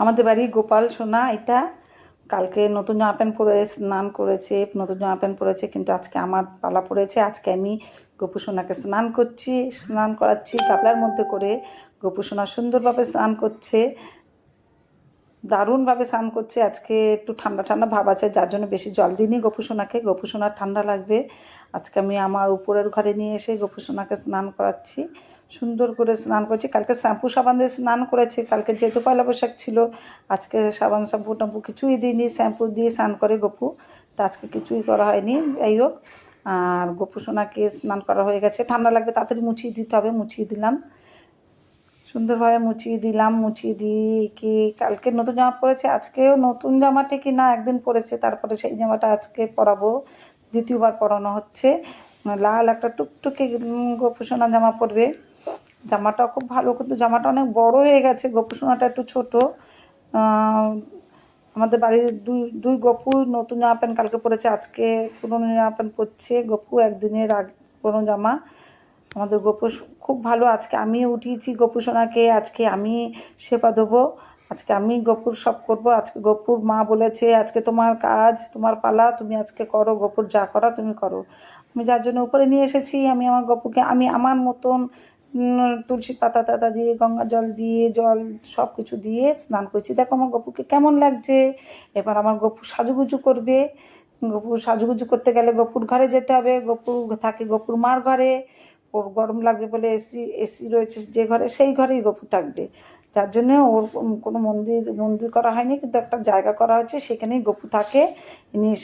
আমাদের বাড়ি গোপাল সোনা, এটা কালকে নতুন জামা প্যান্ট পরে স্নান করেছে, নতুন জামা প্যান্ট পরেছে, কিন্তু আজকে আমার পালা পড়েছে আজকে আমি গোপু সোনাকে স্নান করছি, স্নান করাচ্ছি, গাবলার মধ্যে করে গোপু সোনা সুন্দরভাবে স্নান করছে দারুণভাবে স্নান করছে। আজকে একটু ঠান্ডা ঠান্ডা ভাব আছে, যার জন্য বেশি জল দিইনি গোপু সোনাকে গোপু সোনার ঠান্ডা লাগবে। আজকে আমি আমার উপরের ঘরে নিয়ে এসে গোপু সোনাকে স্নান করাচ্ছি। সুন্দর করে স্নান করছি। কালকে শ্যাম্পু সাবান দিয়ে স্নান করেছি। কালকে যেহেতু পয়লা বৈশাখ ছিল, আজকে সাবান শ্যাম্পু টাম্পু কিছুই দিইনি। শ্যাম্পু দিয়ে স্নান করে গপু। তা আজকে কিছুই করা হয়নি। যাই হোক, আর গপু সোনাকে স্নান করা হয়ে গেছে। ঠান্ডা লাগবে, তাড়াতাড়ি মুছিয়ে দিতে হবে। মুছিয়ে দিলাম। সুন্দরভাবে মুছিয়ে দিলাম, মুছিয়ে দিয়ে কি কালকে নতুন জামা পরেছে? আজকেও নতুন জামা ঠিকই না, একদিন পরেছে, তারপরে সেই জামাটা আজকে পরাবো, দ্বিতীয়বার পরানো হচ্ছে। লাল একটা টুকটুকে গোপুসোনা জামা পরবে। জামাটা খুব ভালো, কিন্তু জামাটা অনেক বড় হয়ে গেছে, গোপুসোনাটা একটু ছোট। আমাদের বাড়ির দুই দুই গপু নতুন জামা প্যান্ট কালকে পরেছে, আজকে পুরনো জামা প্যান্ট পরছে। গপু একদিনের আগ, পুরনো জামা। আমাদের গোপু খুব ভালো। আজকে আমি উঠিয়েছি গোপু সোনাকে আজকে আমি সেবা দেবো, আজকে আমি গপুর সব করব, আজকে গপুর মা বলেছে, আজকে তোমার কাজ, তোমার পালা, তুমি আজকে করো, গপুর যা করা তুমি করো। আমি যার জন্য উপরে নিয়ে এসেছি, আমি আমার গপুকে, আমি আমার মতন তুলসী পাতা টাতা দিয়ে, গঙ্গা জল দিয়ে, জল সব কিছু দিয়ে স্নান করছি। দেখো আমার গপুকে কেমন লাগছে। এবার আমার গপু সাজুগুজু করবে। গপুর সাজুগুজু করতে গেলে গপুর ঘরে যেতে হবে। গপুর থাকে গপুর মার ঘরে। ওর গরম লাগবে বলে এসি এসি রয়েছে যে ঘরে সেই ঘরেই গপু থাকবে। যার জন্য ওর কোনো মন্দির মন্দির করা হয়নি কিন্তু একটা জায়গা করা হয়েছে সেখানেই গপু থাকে। নিয়ে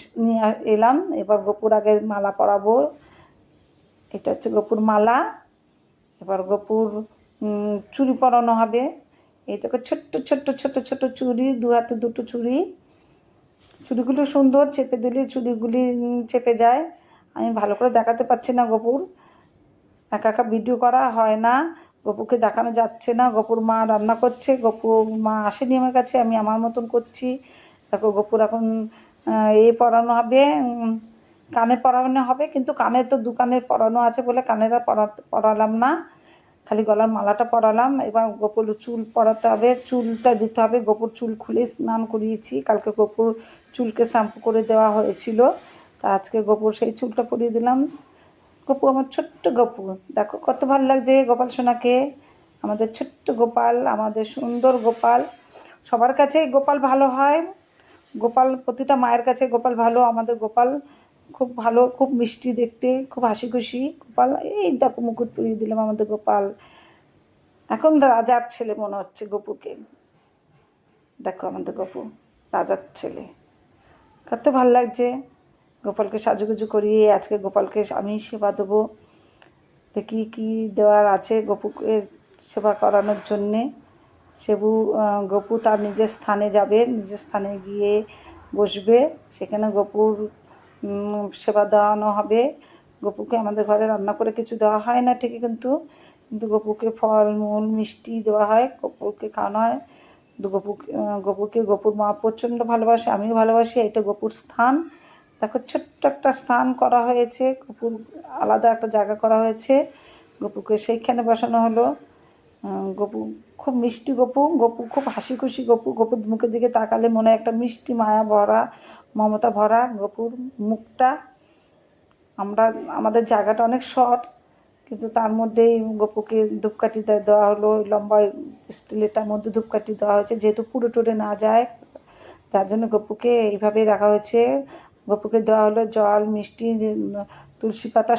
এলাম এবার গপুর আগে মালা পরাবো। এটা হচ্ছে গপুর মালা। এবার গপুর চুরি পরানো হবে। এই দেখো ছোট্ট ছোট্ট ছোট ছোট চুড়ি দু হাতে দুটো চুড়ি। চুড়িগুলো সুন্দর চেপে দিলে চুড়িগুলি উম, চেপে যায়। আমি ভালো করে দেখাতে পারছি না গপুর। একা একা ভিডিও করা হয় না। গপুকে দেখানো যাচ্ছে না। গপুর মা রান্না করছে। গপুর মা আসেনি আমার কাছে। আমি আমার মতন করছি। দেখো, গপুর এখন এ পড়ানো হবে কানে পড়ানো হবে। কিন্তু কানে তো দু কানের পড়ানো আছে বলে কানের পড়া, পড়ালাম না। খালি গলার মালাটা পরালাম এবার গোপুর চুল পরাতে হবে। চুলটা দিতে হবে। গোপুর চুল খুলে স্নান করিয়েছি। কালকে গোপুর চুলকে শ্যাম্পু করে দেওয়া হয়েছিল। তা আজকে গোপুর সেই চুলটা পরিয়ে দিলাম। গপু, আমার ছোট্ট গপু। দেখো, কত ভালো লাগছে গোপাল সোনাকে। আমাদের ছোট্ট গোপাল, আমাদের সুন্দর গোপাল। সবার কাছে গোপাল ভালো হয়। গোপাল, প্রতিটা মায়ের কাছে গোপাল ভালো। আমাদের গোপাল খুব ভালো, খুব মিষ্টি দেখতে, খুব হাসি খুশি গোপাল, এই দেখো মুকুট পরিয়ে দিলাম আমাদের গোপাল। এখন রাজার ছেলে মনে হচ্ছে গপুকে। দেখো আমাদের গপু, রাজার ছেলে। কত ভালো লাগছে। গোপালকে সাজুগুজু করিয়ে আজকে গোপালকে আমি সেবা দেবো। দেখি কী দেওয়ার আছে গপুকে সেবা করানোর জন্যে। সেবু গপু তার নিজের স্থানে যাবে নিজের স্থানে গিয়ে বসবে। সেখানে গপুর সেবা দেওয়ানো হবে। গপুকে আমাদের ঘরে রান্না করে কিছু দেওয়া হয় না ঠিকই কিন্তু কিন্তু গপুকে ফল মূল মিষ্টি দেওয়া হয় গপুকে খাওয়ানো হয়। কিন্তু গপু আহ, গপুকে গপুর মা প্রচণ্ড ভালোবাসে আমিও ভালোবাসি এটা গপুর স্থান। দেখো, ছোট্ট একটা স্থান করা হয়েছে, গপুর আলাদা একটা জায়গা করা হয়েছে। গপুকে সেইখানে বসানো হলো। গপু খুব মিষ্টি গপু গপু খুব হাসি খুশি গপু। গপুর মুখের দিকে তাকালে মনে একটা মিষ্টি মায়া ভরা, মমতা ভরা গপুর মুখটা। আমরা, আমাদের জায়গাটা অনেক শর্ট, কিন্তু তার মধ্যেই গপুকে ধূপকাঠি দেওয়া হলো। লম্বা স্টিলেটার মধ্যে ধূপকাঠি দেওয়া হয়েছে, যেহেতু পুরো টুরে না যায়, তার জন্য গপুকে এইভাবেই রাখা হয়েছে। গপুকে দেওয়া হলো জল মিষ্টি তুলসী পাতা